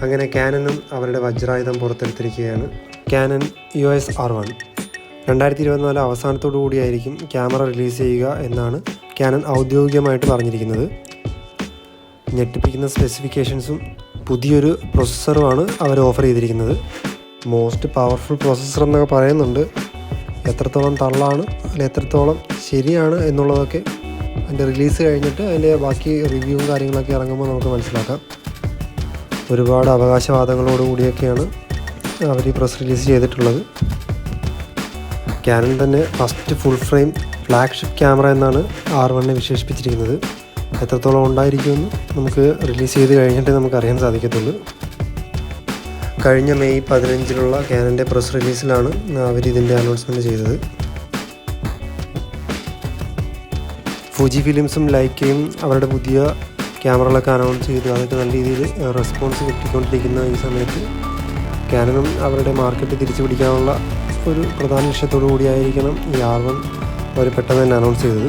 അങ്ങനെ ക്യാനനും അവരുടെ വജ്രായുധം പുറത്തെടുത്തിരിക്കുകയാണ്. Canon U S R one. രണ്ടായിരത്തി ഇരുപത്തിനാല് അവസാനത്തോടു കൂടിയായിരിക്കും ക്യാമറ റിലീസ് ചെയ്യുക എന്നാണ് ക്യാനൻ ഔദ്യോഗികമായിട്ട് പറഞ്ഞിരിക്കുന്നത്. ഞെട്ടിപ്പിക്കുന്ന സ്പെസിഫിക്കേഷൻസും പുതിയൊരു പ്രൊസസ്സറുമാണ് അവർ ഓഫർ ചെയ്തിരിക്കുന്നത്. മോസ്റ്റ് പവർഫുൾ പ്രോസസ്സർ എന്നൊക്കെ പറയുന്നുണ്ട്. എത്രത്തോളം തള്ളാണ് അല്ലെ എത്രത്തോളം ശരിയാണ് എന്നുള്ളതൊക്കെ അതിന്റെ റിലീസ് കഴിഞ്ഞിട്ട് അതിന്റെ ബാക്കി റിവ്യൂവും കാര്യങ്ങളൊക്കെ ഇറങ്ങുമ്പോൾ നമുക്ക് മനസ്സിലാക്കാം. ഒരുപാട് അവകാശവാദങ്ങളോട് കൂടിയൊക്കെയാണ് അവർ ഈ പ്രസ് റിലീസ് ചെയ്തിട്ടുള്ളത്. ക്യാനൻ തന്നെ first full frame flagship camera എന്നാണ് ആർ വണ്ണിനെ വിശേഷിപ്പിച്ചിരിക്കുന്നത്. എത്രത്തോളം ഉണ്ടായിരിക്കുമെന്ന് നമുക്ക് റിലീസ് ചെയ്ത് കഴിഞ്ഞിട്ട് നമുക്ക് അറിയാൻ സാധിക്കത്തുള്ളൂ. കഴിഞ്ഞ മെയ് പതിനഞ്ചിലുള്ള ക്യാനന്റെ പ്രസ് റിലീസിലാണ് അവർ ഇതിന്റെ അനൗൺസ്മെന്റ് ചെയ്തത്. ഫുജി ഫിലിംസും ലൈക്കയും അവരുടെ പുതിയ ക്യാമറകളൊക്കെ അനൗൺസ് ചെയ്തു. അതൊക്കെ നല്ല രീതിയിൽ റെസ്പോൺസ് കിട്ടിക്കൊണ്ടിരിക്കുന്ന ഈ സമയത്ത് ക്യാനനും അവരുടെ മാർക്കറ്റ് തിരിച്ചു പിടിക്കാനുള്ള ഒരു പ്രധാന ലക്ഷ്യത്തോടു കൂടിയായിരിക്കണം ഈ ആർ അവർ പെട്ടെന്ന് തന്നെ അനൗൺസ് ചെയ്തത്.